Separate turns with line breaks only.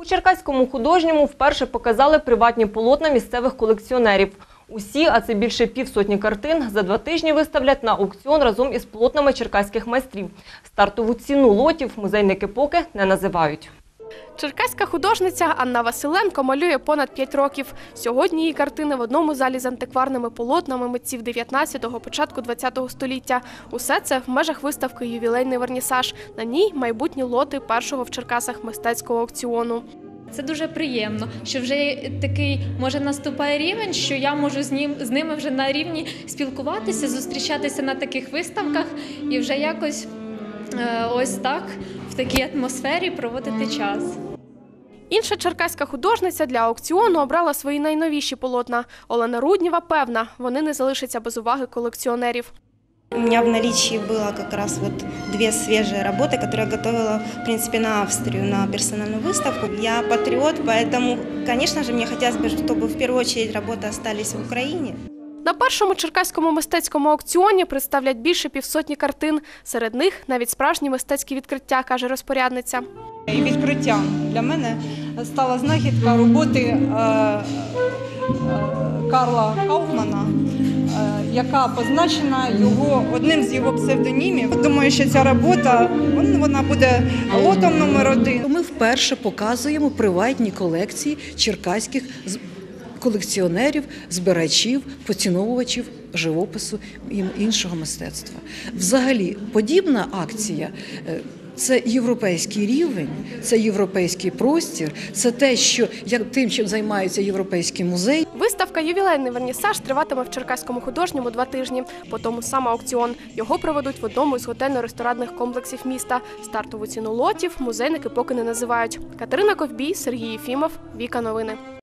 У Черкаському художньому вперше показали приватні полотна місцевих колекціонерів. Усі, а це більше півсотні картин, за два тижні виставлять на аукціон разом із полотнами черкаських майстрів. Стартову ціну лотів музейники поки не називають.
Черкаська художниця Анна Василенко малює понад 5 років. Сьогодні її картини в одному залі з антикварними полотнами митців 19-го, початку 20-го століття. Усе це в межах виставки Ювілейний вернісаж. На ній майбутні лоти першого в Черкасах мистецького аукціону.
Це дуже приємно, що вже такий може наступає рівень, що я можу з ним з ними вже на рівні спілкуватися, зустрічатися на таких виставках і вже якось е, ось так в такій атмосфері проводити час.
Інша черкаська художниця для аукціону обрала свої найновіші полотна. Олена Руднєва певна, вони не залишаться без уваги колекціонерів.
У меня в наличии было как раз вот две свежие работы, которые я готовила, в принципе, на Австрию, на персональную выставку. Я патриот, поэтому, конечно же, мне хотелось бы, чтобы в первую очередь работы остались в Украине.
На першому черкаському мистецькому аукціоні представлять більше півсотні картин. Серед них навіть справжні мистецькі відкриття, каже розпорядниця.
Відкриттям для мене стала знахідка роботи е, е, Карла Кауфмана, е, яка позначена його одним з його псевдонімів. Думаю, що ця робота вона буде лотом номер один.
Ми вперше показуємо приватні колекції черкаських колекціонерів, збирачів, поціновувачів живопису і іншого мистецтва. Взагалі, подібна акція. Це європейський рівень, це європейський простір, це те, що як тим, чим займається європейський музей.
Виставка Ювілейний вернісаж триватиме в Черкаському художньому два тижні. По тому сам аукціон. Його проведуть в одному із готельно-ресторанних комплексів міста. Стартову ціну лотів музейники поки не називають. Катерина Ковбій, Сергій Єфімов, Віка Новини.